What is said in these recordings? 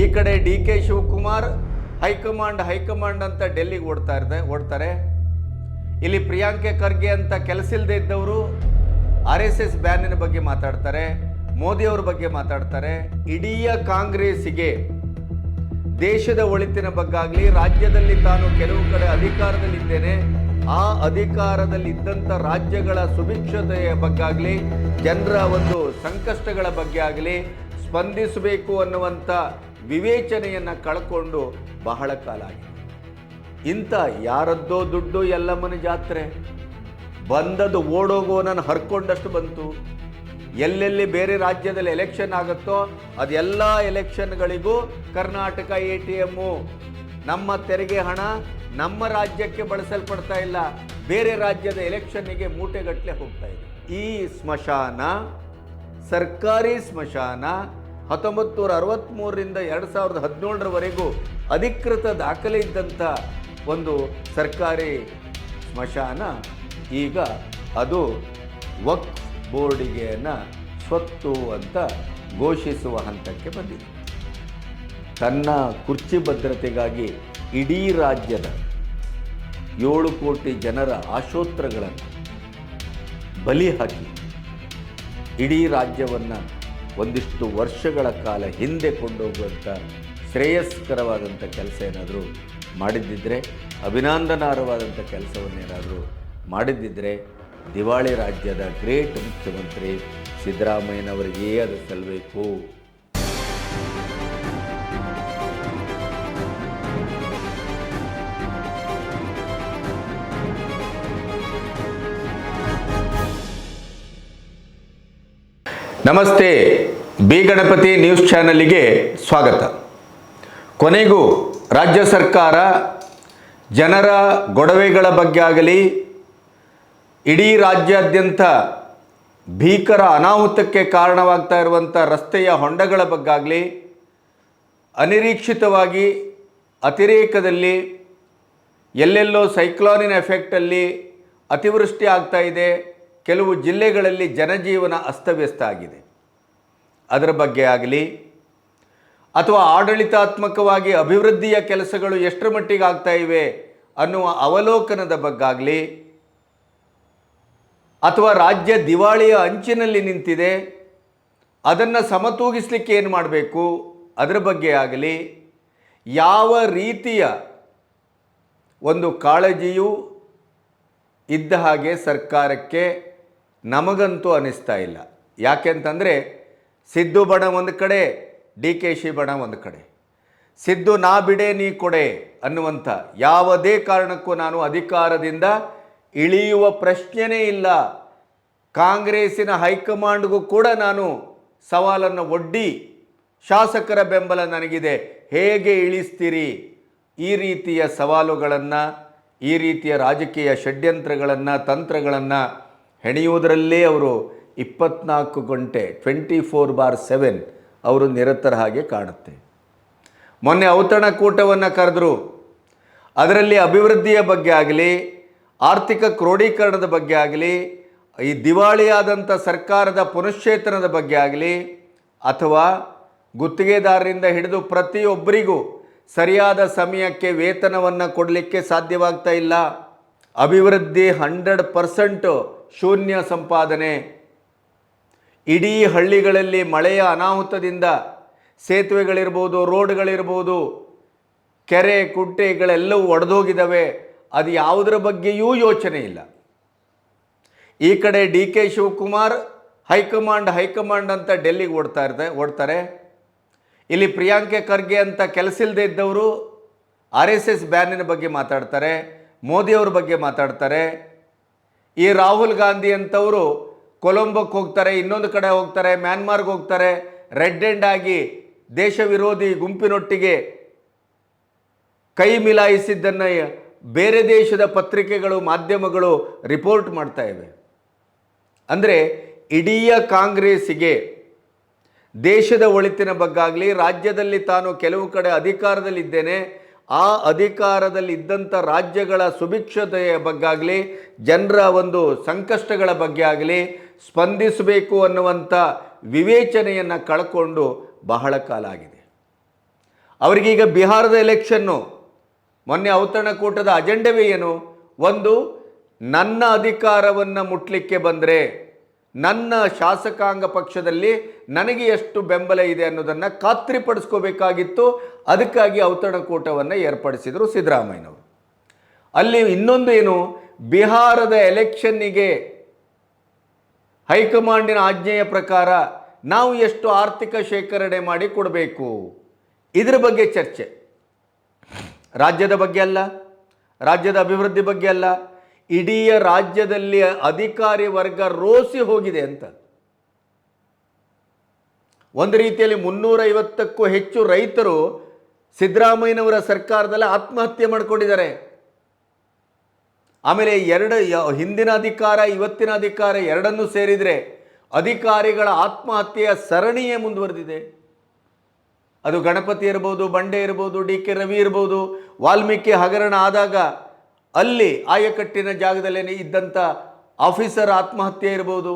ಈ ಕಡೆ D K Shivakumar high command high command ಅಂತ ಡೆಲ್ಲಿಗೆ ಓಡ್ತಾ ಇರ್ದೆ, ಓಡ್ತಾರೆ. ಇಲ್ಲಿ ಪ್ರಿಯಾಂಕೆ ಖರ್ಗೆ ಅಂತ ಕೆಲಸ ಇಲ್ಲದೆ ಇದ್ದವರು ಆರ್ ಎಸ್ ಎಸ್ ಬ್ಯಾನಿನ ಬಗ್ಗೆ ಮಾತಾಡ್ತಾರೆ, ಮೋದಿ ಅವ್ರ ಬಗ್ಗೆ ಮಾತಾಡ್ತಾರೆ. ಇಡೀ ಕಾಂಗ್ರೆಸ್ಸಿಗೆ ದೇಶದ ಒಳಿತಿನ ಬಗ್ಗೆ ಆಗಲಿ ರಾಜ್ಯದಲ್ಲಿ ತಾನು ಕೆಲವು ಕಡೆ ಅಧಿಕಾರದಲ್ಲಿದ್ದೇನೆ, ಆ ಅಧಿಕಾರದಲ್ಲಿ ಇದ್ದಂಥ ರಾಜ್ಯಗಳ ಸುಭಿಕ್ಷತೆಯ ಆಗಲಿ ಜನರ ಒಂದು ಸಂಕಷ್ಟಗಳ ಬಗ್ಗೆ ಆಗಲಿ ಸ್ಪಂದಿಸಬೇಕು ಅನ್ನುವಂಥ ವಿವೇಚನೆಯನ್ನು ಕಳ್ಕೊಂಡು ಬಹಳ ಕಾಲ ಆಗಿದೆ. ಇಂಥ ಯಾರದ್ದೋ ದುಡ್ಡು ಎಲ್ಲಮ್ಮನ ಜಾತ್ರೆ, ಬಂದದ್ದು ಓಡೋಗೋನನ್ನು ಹರ್ಕೊಂಡಷ್ಟು ಬಂತು. ಎಲ್ಲೆಲ್ಲಿ ಬೇರೆ ರಾಜ್ಯದಲ್ಲಿ ಎಲೆಕ್ಷನ್ ಆಗುತ್ತೋ ಅದೆಲ್ಲ ಎಲೆಕ್ಷನ್ಗಳಿಗೂ ಕರ್ನಾಟಕ ಎ ಟಿ ಎಮ್ಮು ನಮ್ಮ ತೆರಿಗೆ ಹಣ ನಮ್ಮ ರಾಜ್ಯಕ್ಕೆ ಬಳಸಲ್ಪಡ್ತಾ ಇಲ್ಲ. ಬೇರೆ ರಾಜ್ಯದ ಎಲೆಕ್ಷನ್ನಿಗೆ ಮೂಟೆಗಟ್ಟಲೆ ಹೋಗ್ತಾ ಇದೆ. ಈ ಸ್ಮಶಾನ ಸರ್ಕಾರಿ ಸ್ಮಶಾನ ಹತ್ತೊಂಬತ್ತು ನೂರ ಅರವತ್ತ್ಮೂರರಿಂದ ಎರಡು ಸಾವಿರದ ಹದಿನೇಳರವರೆಗೂ ಅಧಿಕೃತ ದಾಖಲೆ ಇದ್ದಂಥ ಒಂದು ಸರ್ಕಾರಿ ಸ್ಮಶಾನ, ಈಗ ಅದು ವಕ್ ಬೋರ್ಡಿಗೆಯನ್ನು ಸ್ವತ್ತು ಅಂತ ಘೋಷಿಸುವ ಹಂತಕ್ಕೆ ಬಂದಿದೆ. ತನ್ನ ಕುರ್ಚಿ ಭದ್ರತೆಗಾಗಿ ಇಡೀ ರಾಜ್ಯದ ಏಳು ಕೋಟಿ ಜನರ ಆಶೋತ್ರಗಳನ್ನು ಬಲಿ ಹಾಕಿ ಇಡೀ ರಾಜ್ಯವನ್ನು ಒಂದಿಷ್ಟು ವರ್ಷಗಳ ಕಾಲ ಹಿಂದೆ ಕೊಂಡೋಗುವಂಥ ಶ್ರೇಯಸ್ಕರವಾದಂಥ ಕೆಲಸ ಏನಾದರೂ ಮಾಡಿದ್ದಿದ್ದರೆ ಅಭಿನಂದನಾರ್ಹವಾದಂಥ ಕೆಲಸವನ್ನೇನಾದರೂ ಮಾಡಿದ್ದಿದ್ದರೆ ದಿವಾಳಿ ರಾಜ್ಯದ ಗ್ರೇಟ್ ಮುಖ್ಯಮಂತ್ರಿ ಸಿದ್ದರಾಮಯ್ಯನವರಿಗೇ ಅದು ಸಲ್ಲಬೇಕು ನಮಸ್ತೆ, ಬಿ ಗಣಪತಿ ನ್ಯೂಸ್ ಚಾನಲಿಗೆ ಸ್ವಾಗತ. ಕೊನೆಗೂ ರಾಜ್ಯ ಸರ್ಕಾರ ಜನರ ಗೊಡವೆಗಳ ಬಗ್ಗೆ ಆಗಲಿ, ಇಡೀ ರಾಜ್ಯಾದ್ಯಂತ ಭೀಕರ ಅನಾಹುತಕ್ಕೆ ಕಾರಣವಾಗ್ತಾ ಇರುವಂಥ ರಸ್ತೆಯ ಹೊಂಡಗಳ ಬಗ್ಗೆ ಆಗಲಿ, ಅನಿರೀಕ್ಷಿತವಾಗಿ ಅತಿರೇಕದಲ್ಲಿ ಎಲ್ಲೆಲ್ಲೋ ಸೈಕ್ಲಾನಿನ ಎಫೆಕ್ಟಲ್ಲಿ ಅತಿವೃಷ್ಟಿ ಆಗ್ತಾ ಇದೆ ಕೆಲವು ಜಿಲ್ಲೆಗಳಲ್ಲಿ ಜನಜೀವನ ಅಸ್ತವ್ಯಸ್ತ ಆಗಿದೆ. ಅದರ ಬಗ್ಗೆ ಆಗಲಿ ಅಥವಾ ಆಡಳಿತಾತ್ಮಕವಾಗಿ ಅಭಿವೃದ್ಧಿಯ ಕೆಲಸಗಳು ಎಷ್ಟರ ಮಟ್ಟಿಗೆ ಆಗ್ತಾ ಇವೆ ಅನ್ನುವ ಅವಲೋಕನದ ಬಗ್ಗಾಗಲಿ ಅಥವಾ ರಾಜ್ಯ ದಿವಾಳಿಯ ಅಂಚಿನಲ್ಲಿ ನಿಂತಿದೆ, ಅದನ್ನು ಸಮತೂಗಿಸಲಿಕ್ಕೆ ಏನು ಮಾಡಬೇಕು? ಅದರ ಬಗ್ಗೆ ಆಗಲಿ ಯಾವ ರೀತಿಯ ಒಂದು ಕಾಳಜಿಯು ಇದ್ದ ಹಾಗೆ ಸರ್ಕಾರಕ್ಕೆ ನಮಗಂತೂ ಅನ್ನಿಸ್ತಾ ಇಲ್ಲ. ಯಾಕೆಂತಂದರೆ ಸಿದ್ದು ಬಣ ಒಂದು ಕಡೆ, ಡಿ ಕೆ ಶಿ ಬಣ ಒಂದು ಕಡೆ. ಸಿದ್ದು ನಾ ಬಿಡೆ ನೀ ಕೊಡೆ ಅನ್ನುವಂಥ ಯಾವುದೇ ಕಾರಣಕ್ಕೂ ನಾನು ಅಧಿಕಾರದಿಂದ ಇಳಿಯುವ ಪ್ರಶ್ನೆಯೇ ಇಲ್ಲ. ಕಾಂಗ್ರೆಸ್ಸಿನ ಹೈಕಮಾಂಡ್ಗೂ ಕೂಡ ನಾನು ಸವಾಲನ್ನು ಒಡ್ಡಿ ಶಾಸಕರ ಬೆಂಬಲ ನನಗಿದೆ. ಹೇಗೆ ಇಳಿಸ್ತೀರಿ? ಈ ರೀತಿಯ ಸವಾಲುಗಳನ್ನು, ಈ ರೀತಿಯ ರಾಜಕೀಯ ಷಡ್ಯಂತ್ರಗಳನ್ನು, ತಂತ್ರಗಳನ್ನು ಹೆಣೆಯುವುದರಲ್ಲೇ ಅವರು ಇಪ್ಪತ್ನಾಲ್ಕು ಗಂಟೆ ಟ್ವೆಂಟಿ ಫೋರ್ ಬಾರ್ ಸೆವೆನ್ ಅವರು ನಿರತರ ಹಾಗೆ ಕಾಣುತ್ತೆ. ಮೊನ್ನೆ ಔತಣಕೂಟವನ್ನು ಕರೆದರು. ಅದರಲ್ಲಿ ಅಭಿವೃದ್ಧಿಯ ಬಗ್ಗೆ ಆಗಲಿ, ಆರ್ಥಿಕ ಕ್ರೋಢೀಕರಣದ ಬಗ್ಗೆ ಆಗಲಿ, ಈ ದಿವಾಳಿಯಾದಂಥ ಸರ್ಕಾರದ ಪುನಶ್ಚೇತನದ ಬಗ್ಗೆ ಆಗಲಿ, ಅಥವಾ ಗುತ್ತಿಗೆದಾರರಿಂದ ಹಿಡಿದು ಪ್ರತಿಯೊಬ್ಬರಿಗೂ ಸರಿಯಾದ ಸಮಯಕ್ಕೆ ವೇತನವನ್ನು ಕೊಡಲಿಕ್ಕೆ ಸಾಧ್ಯವಾಗ್ತಾ ಇಲ್ಲ. ಅಭಿವೃದ್ಧಿ ಹಂಡ್ರೆಡ್ ಪರ್ಸೆಂಟು ಶೂನ್ಯ ಸಂಪಾದನೆ. ಇಡೀ ಹಳ್ಳಿಗಳಲ್ಲಿ ಮಳೆಯ ಅನಾಹುತದಿಂದ ಸೇತುವೆಗಳಿರ್ಬೋದು, ರೋಡ್ಗಳಿರ್ಬೋದು, ಕೆರೆ ಕುಟ್ಟೆಗಳೆಲ್ಲವೂ ಒಡೆದೋಗಿದ್ದಾವೆ. ಅದು ಯಾವುದರ ಬಗ್ಗೆಯೂ ಯೋಚನೆ ಇಲ್ಲ. ಈ ಕಡೆ D K Shivakumar high command high command ಅಂತ ಡೆಲ್ಲಿಗೆ ಓಡ್ತಾ ಇರ್ತಾರೆ ಓಡ್ತಾರೆ. ಇಲ್ಲಿ ಪ್ರಿಯಾಂಕೆ ಖರ್ಗೆ ಅಂತ ಕೆಲಸ ಇಲ್ಲದೆ ಇದ್ದವರು ಆರ್ ಎಸ್ ಎಸ್ ಬ್ಯಾನಿನ ಬಗ್ಗೆ ಮಾತಾಡ್ತಾರೆ ಮೋದಿಯವ್ರ ಬಗ್ಗೆ ಮಾತಾಡ್ತಾರೆ. ಈ ರಾಹುಲ್ ಗಾಂಧಿ ಅಂತವರು ಕೊಲಂಬೋಕ್ಕೆ ಹೋಗ್ತಾರೆ, ಇನ್ನೊಂದು ಕಡೆ ಹೋಗ್ತಾರೆ, ಮ್ಯಾನ್ಮಾರ್ಗೆ ಹೋಗ್ತಾರೆ, ರೆಡ್ ಎಂಡ್ ಆಗಿ ದೇಶ ವಿರೋಧಿ ಗುಂಪಿನೊಟ್ಟಿಗೆ ಕೈ ಮಿಲಾಯಿಸಿದ್ದನ್ನು ಬೇರೆ ದೇಶದ ಪತ್ರಿಕೆಗಳು, ಮಾಧ್ಯಮಗಳು ರಿಪೋರ್ಟ್ ಮಾಡ್ತಾ ಇವೆ. ಅಂದರೆ ಇಡೀ ಕಾಂಗ್ರೆಸ್ಸಿಗೆ ದೇಶದ ಒಳಿತಿನ ಬಗ್ಗಾಗಲಿ ರಾಜ್ಯದಲ್ಲಿ ತಾನು ಕೆಲವು ಕಡೆ ಅಧಿಕಾರದಲ್ಲಿದ್ದೇನೆ ಆ ಅಧಿಕಾರದಲ್ಲಿ ಇದ್ದಂಥ ರಾಜ್ಯಗಳ ಸುಭಿಕ್ಷತೆಯ ಆಗಲಿ ಜನರ ಒಂದು ಸಂಕಷ್ಟಗಳ ಬಗ್ಗೆ ಆಗಲಿ ಸ್ಪಂದಿಸಬೇಕು ಅನ್ನುವಂಥ ವಿವೇಚನೆಯನ್ನು ಕಳ್ಕೊಂಡು ಬಹಳ ಕಾಲ ಆಗಿದೆ. ಅವರಿಗೀಗ ಬಿಹಾರದ ಎಲೆಕ್ಷನ್ನು, ಮೊನ್ನೆ ಔತಣಕೂಟದ ಅಜೆಂಡವೇ ಏನು? ಒಂದು, ನನ್ನ ಅಧಿಕಾರವನ್ನು ಮುಟ್ಲಿಕ್ಕೆ ಬಂದರೆ ನನ್ನ ಶಾಸಕಾಂಗ ಪಕ್ಷದಲ್ಲಿ ನನಗೆ ಎಷ್ಟು ಬೆಂಬಲ ಇದೆ ಅನ್ನೋದನ್ನು ಖಾತ್ರಿಪಡಿಸ್ಕೋಬೇಕಾಗಿತ್ತು. ಅದಕ್ಕಾಗಿ ಔತಣಕೂಟವನ್ನು ಏರ್ಪಡಿಸಿದರು ಸಿದ್ದರಾಮಯ್ಯನವರು. ಅಲ್ಲಿ ಇನ್ನೊಂದು ಏನು? ಬಿಹಾರದ ಎಲೆಕ್ಷನ್ನಿಗೆ ಹೈಕಮಾಂಡಿನ ಆಜ್ಞೆಯ ಪ್ರಕಾರ ನಾವು ಎಷ್ಟು ಆರ್ಥಿಕ ಶೇಖರಣೆ ಮಾಡಿ ಕೊಡಬೇಕು? ಇದರ ಬಗ್ಗೆ ಚರ್ಚೆ. ರಾಜ್ಯದ ಬಗ್ಗೆ ಅಲ್ಲ, ರಾಜ್ಯದ ಅಭಿವೃದ್ಧಿ ಬಗ್ಗೆ ಅಲ್ಲ ಇಡೀ ರಾಜ್ಯದಲ್ಲಿ ಅಧಿಕಾರಿ ವರ್ಗ ರೋಸಿ ಹೋಗಿದೆ ಅಂತ. ಒಂದು ರೀತಿಯಲ್ಲಿ ಮುನ್ನೂರೈವತ್ತಕ್ಕೂ ಹೆಚ್ಚು ರೈತರು ಸಿದ್ದರಾಮಯ್ಯನವರ ಸರ್ಕಾರದಲ್ಲಿ ಆತ್ಮಹತ್ಯೆ ಮಾಡಿಕೊಂಡಿದ್ದಾರೆ. ಆಮೇಲೆ ಎರಡು ಹಿಂದಿನ ಅಧಿಕಾರ, ಇವತ್ತಿನ ಅಧಿಕಾರ ಎರಡನ್ನೂ ಸೇರಿದರೆ ಅಧಿಕಾರಿಗಳ ಆತ್ಮಹತ್ಯೆಯ ಸರಣಿಯೇ ಮುಂದುವರೆದಿದೆ. ಅದು ಗಣಪತಿ ಇರ್ಬೋದು, ಬಂಡೆ ಇರ್ಬೋದು, ಡಿ ಕೆ ರವಿ ಇರ್ಬೋದು, ವಾಲ್ಮೀಕಿ ಹಗರಣ ಆದಾಗ ಅಲ್ಲಿ ಆಯಕಟ್ಟಿನ ಜಾಗದಲ್ಲೇ ಇದ್ದಂಥ ಆಫೀಸರ್ ಆತ್ಮಹತ್ಯೆ ಇರ್ಬೋದು.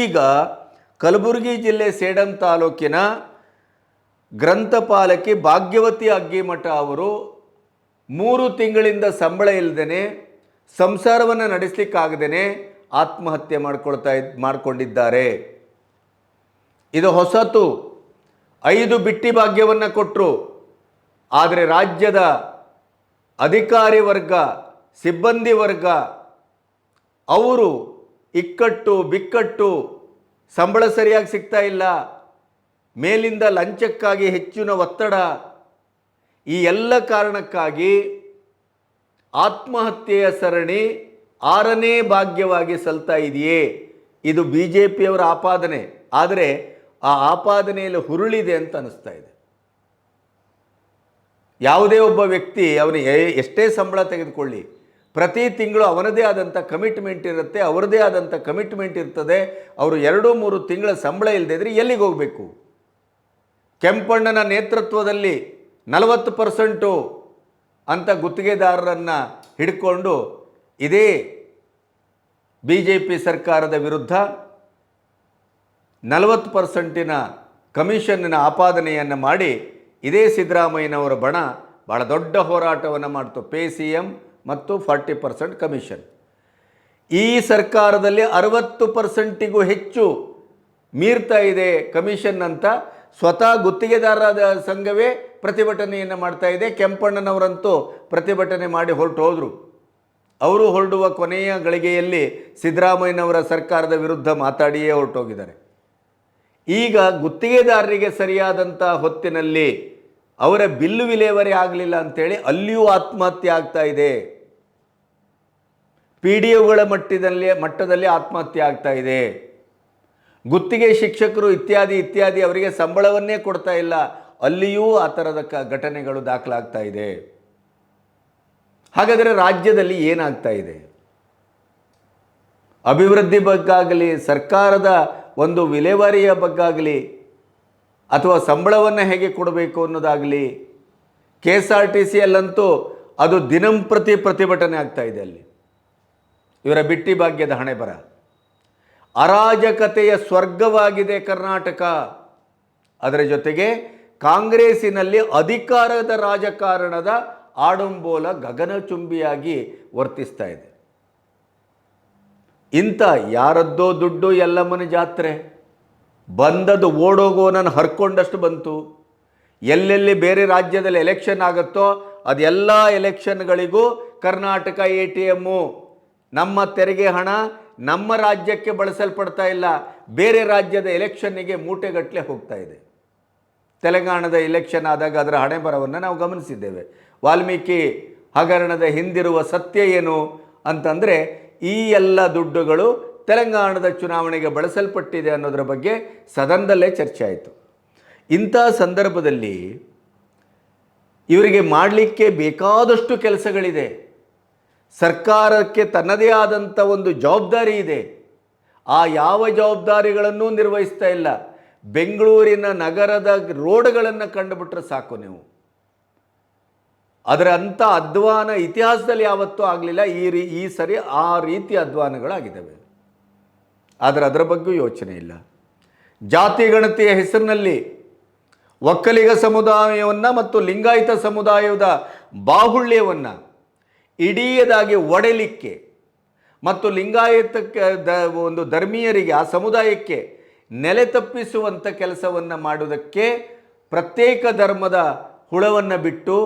ಈಗ ಕಲಬುರಗಿ ಜಿಲ್ಲೆ ಸೇಡಂ ತಾಲೂಕಿನ ಗ್ರಂಥಪಾಲಕಿ ಭಾಗ್ಯವತಿ ಅಗ್ಗಿಮಠ ಅವರು ಮೂರು ತಿಂಗಳಿಂದ ಸಂಬಳ ಇಲ್ಲದೇ ಸಂಸಾರವನ್ನು ನಡೆಸಲಿಕ್ಕಾಗದೇ ಆತ್ಮಹತ್ಯೆ ಮಾಡ್ಕೊಳ್ತಾ ಮಾಡ್ಕೊಂಡಿದ್ದಾರೆ. ಇದು ಹೊಸತು. ಐದು ಬಿಟ್ಟಿ ಭಾಗ್ಯವನ್ನು ಕೊಟ್ಟರು ಆದರೆ ರಾಜ್ಯದ ಅಧಿಕಾರಿ ವರ್ಗ ಸಿಬ್ಬಂದಿ ವರ್ಗ, ಅವರು ಇಕ್ಕಟ್ಟು, ಬಿಕ್ಕಟ್ಟು ಸಂಬಳ ಸರಿಯಾಗಿ ಸಿಗ್ತಾ ಇಲ್ಲ. ಮೇಲಿಂದ ಲಂಚಕ್ಕಾಗಿ ಹೆಚ್ಚಿನ ಒತ್ತಡ. ಈ ಎಲ್ಲ ಕಾರಣಕ್ಕಾಗಿ ಆತ್ಮಹತ್ಯೆಯ ಸರಣಿ ಆರನೇ ಭಾಗ್ಯವಾಗಿ ಸಲ್ತಾ ಇದೆಯೇ? ಇದು ಬಿ ಜೆ ಪಿಯವರ ಆಪಾದನೆ. ಆದರೆ ಆ ಆಪಾದನೆಯಲ್ಲಿ ಹುರುಳಿದೆ ಅಂತ ಅನಿಸ್ತಾ ಇದೆ. ಯಾವುದೇ ಒಬ್ಬ ವ್ಯಕ್ತಿ ಅವನು ಎಷ್ಟೇ ಸಂಬಳ ತೆಗೆದುಕೊಳ್ಳಿ ಪ್ರತಿ ತಿಂಗಳು ಅವನದೇ ಆದಂಥ ಕಮಿಟ್ಮೆಂಟ್ ಇರುತ್ತೆ, ಅವರದೇ ಆದಂಥ ಕಮಿಟ್ಮೆಂಟ್ ಇರ್ತದೆ. ಅವರು ಎರಡು, ಮೂರು ತಿಂಗಳ ಸಂಬಳ ಇಲ್ಲದೆ ಇದ್ದರೆ ಎಲ್ಲಿಗೆ ಹೋಗಬೇಕು? ಕೆಂಪಣ್ಣನ ನೇತೃತ್ವದಲ್ಲಿ ನಲವತ್ತು ಪರ್ಸೆಂಟು ಅಂತ ಗುತ್ತಿಗೆದಾರರನ್ನು ಹಿಡ್ಕೊಂಡು ಇದೇ ಬಿ ಜೆ ಪಿ ಸರ್ಕಾರದ ವಿರುದ್ಧ ನಲವತ್ತು ಪರ್ಸೆಂಟಿನ ಕಮಿಷನ್ನಿನ ಆಪಾದನೆಯನ್ನು ಮಾಡಿ ಇದೇ ಸಿದ್ದರಾಮಯ್ಯನವರ ಬಣ. ಭಾಳ ದೊಡ್ಡ ಹೋರಾಟವನ್ನು ಮಾಡ್ತು. ಪೇ ಸಿ ಎಂ ಮತ್ತು ಫಾರ್ಟಿ ಪರ್ಸೆಂಟ್ ಕಮಿಷನ್. ಈ ಸರ್ಕಾರದಲ್ಲಿ ಅರವತ್ತು ಪರ್ಸೆಂಟಿಗೂ ಹೆಚ್ಚು ಮೀರ್ತಾ ಇದೆ ಕಮಿಷನ್ ಅಂತ ಸ್ವತಃ ಗುತ್ತಿಗೆದಾರರ ಸಂಘವೇ ಪ್ರತಿಭಟನೆಯನ್ನು ಮಾಡ್ತಾ ಇದೆ. ಕೆಂಪಣ್ಣನವರಂತೂ ಪ್ರತಿಭಟನೆ ಮಾಡಿ ಹೊರಟು ಹೋದರು. ಅವರು ಹೊರಡುವ ಕೊನೆಯ ಗಳಿಗೆಯಲ್ಲಿ ಸಿದ್ದರಾಮಯ್ಯನವರ ಸರ್ಕಾರದ ವಿರುದ್ಧ ಮಾತಾಡಿಯೇ ಹೊರಟೋಗಿದ್ದಾರೆ ಈಗ ಗುತ್ತಿಗೆದಾರರಿಗೆ ಸರಿಯಾದಂಥ ಹೊತ್ತಿನಲ್ಲಿ ಅವರ ಬಿಲ್ಲು ವಿಲೇವರಿ ಆಗಲಿಲ್ಲ ಅಂಥೇಳಿ ಅಲ್ಲಿಯೂ ಆತ್ಮಹತ್ಯೆ ಆಗ್ತಾ ಇದೆ. ಪಿ ಡಿ ಒಗಳ ಮಟ್ಟದಲ್ಲಿ ಮಟ್ಟದಲ್ಲಿ ಆತ್ಮಹತ್ಯೆ ಆಗ್ತಾ ಇದೆ. ಗುತ್ತಿಗೆ ಶಿಕ್ಷಕರು ಇತ್ಯಾದಿ ಇತ್ಯಾದಿ ಅವರಿಗೆ ಸಂಬಳವನ್ನೇ ಕೊಡ್ತಾ ಇಲ್ಲ. ಅಲ್ಲಿಯೂ ಆ ಥರದ ಕ, ಘಟನೆಗಳು ದಾಖಲಾಗ್ತಾ ಇದೆ. ಹಾಗಾದರೆ ರಾಜ್ಯದಲ್ಲಿ ಏನಾಗ್ತಾ ಇದೆ? ಅಭಿವೃದ್ಧಿ ಬಗ್ಗಾಗಲಿ, ಸರ್ಕಾರದ ಒಂದು ವಿಲೇವಾರಿಯ ಬಗ್ಗಾಗಲಿ, ಅಥವಾ ಸಂಬಳವನ್ನು ಹೇಗೆ ಕೊಡಬೇಕು ಅನ್ನೋದಾಗಲಿ ಕೆ ಎಸ್ ಆರ್ ಟಿ ಸಿಯಲ್ಲಂತೂ ಅದು ದಿನಂಪ್ರತಿ ಪ್ರತಿಭಟನೆ ಆಗ್ತಾ ಇದೆ ಅಲ್ಲಿ. ಇವರ ಬಿಟ್ಟಿ ಭಾಗ್ಯದ ಹಣೆ ಬರ. ಅರಾಜಕತೆಯ ಸ್ವರ್ಗವಾಗಿದೆ ಕರ್ನಾಟಕ. ಅದರ ಜೊತೆಗೆ ಕಾಂಗ್ರೆಸ್ಸಿನಲ್ಲಿ ಅಧಿಕಾರದ ರಾಜಕಾರಣದ ಆಡಂಬೋಲ ಗಗನಚುಂಬಿಯಾಗಿ ವರ್ತಿಸ್ತಾ ಇದೆ. ಇಂಥ ಯಾರದ್ದೋ ದುಡ್ಡು ಎಲ್ಲಮ್ಮನ ಜಾತ್ರೆ. ಬಂದದ್ದು ಓಡೋಗೋನನ್ನು ಹರ್ಕೊಂಡಷ್ಟು ಬಂತು. ಎಲ್ಲೆಲ್ಲಿ ಬೇರೆ ರಾಜ್ಯದಲ್ಲಿ ಎಲೆಕ್ಷನ್ ಆಗುತ್ತೋ ಅದೆಲ್ಲ ಎಲೆಕ್ಷನ್ಗಳಿಗೂ ಕರ್ನಾಟಕ ಎ ಟಿ ಎಮ್ಮು ನಮ್ಮ ತೆರಿಗೆ ಹಣ ನಮ್ಮ ರಾಜ್ಯಕ್ಕೆ ಬಳಸಲ್ಪಡ್ತಾ ಇಲ್ಲ. ಬೇರೆ ರಾಜ್ಯದ ಎಲೆಕ್ಷನ್ನಿಗೆ ಮೂಟೆಗಟ್ಟಲೆ ಹೋಗ್ತಾ ಇದೆ. ತೆಲಂಗಾಣದ ಎಲೆಕ್ಷನ್ ಆದಾಗ ಅದರ ಹಣೆ ಬರವನ್ನು ನಾವು ಗಮನಿಸಿದ್ದೇವೆ. ವಾಲ್ಮೀಕಿ ಹಗರಣದ ಹಿಂದಿರುವ ಸತ್ಯ ಏನು ಅಂತಂದರೆ, ಈ ಎಲ್ಲ ದುಡ್ಡುಗಳು ತೆಲಂಗಾಣದ ಚುನಾವಣೆಗೆ ಬಳಸಲ್ಪಟ್ಟಿದೆ ಅನ್ನೋದರ ಬಗ್ಗೆ ಸದನದಲ್ಲೇ ಚರ್ಚೆ ಆಯಿತು. ಇಂಥ ಸಂದರ್ಭದಲ್ಲಿ ಇವರಿಗೆ ಮಾಡಲಿಕ್ಕೆ ಬೇಕಾದಷ್ಟು ಕೆಲಸಗಳಿದೆ. ಸರ್ಕಾರಕ್ಕೆ ತನ್ನದೇ ಆದಂಥ ಒಂದು ಜವಾಬ್ದಾರಿ ಇದೆ. ಆ ಯಾವ ಜವಾಬ್ದಾರಿಗಳನ್ನೂ ನಿರ್ವಹಿಸ್ತಾ ಇಲ್ಲ. ಬೆಂಗಳೂರಿನ ನಗರದ ರೋಡ್ಗಳನ್ನು ಕಂಡುಬಿಟ್ರೆ ಸಾಕು ನೀವು. ಅದರ ಅಂಥ ಅಧ್ವಾನ ಇತಿಹಾಸದಲ್ಲಿ ಯಾವತ್ತೂ ಆಗಲಿಲ್ಲ. ಈ ರೀ, ಈ ಸರಿ ಆ ರೀತಿ ಅಧ್ವಾನಗಳಾಗಿದ್ದಾವೆ. ಆದರೆ ಅದರ ಬಗ್ಗೆ ಯೋಚನೆ ಇಲ್ಲ. ಜಾತಿ ಗಣತಿಯ ಹೆಸರಿನಲ್ಲಿ ಒಕ್ಕಲಿಗ ಸಮುದಾಯವನ್ನು ಮತ್ತು ಲಿಂಗಾಯತ ಸಮುದಾಯದ ಬಾಹುಳ್ಯವನ್ನು ಇಡೀಯದಾಗಿ ಒಡೆಯಲಿಕ್ಕೆ ಮತ್ತು ಲಿಂಗಾಯತಕ್ಕೆ ದ ಒಂದು ಧರ್ಮೀಯರಿಗೆ, ಆ ಸಮುದಾಯಕ್ಕೆ ನೆಲೆ ತಪ್ಪಿಸುವಂಥ ಕೆಲಸವನ್ನು ಮಾಡುವುದಕ್ಕೆ ಪ್ರತ್ಯೇಕ ಧರ್ಮದ ಹುಳವನ್ನು ಬಿಟ್ಟು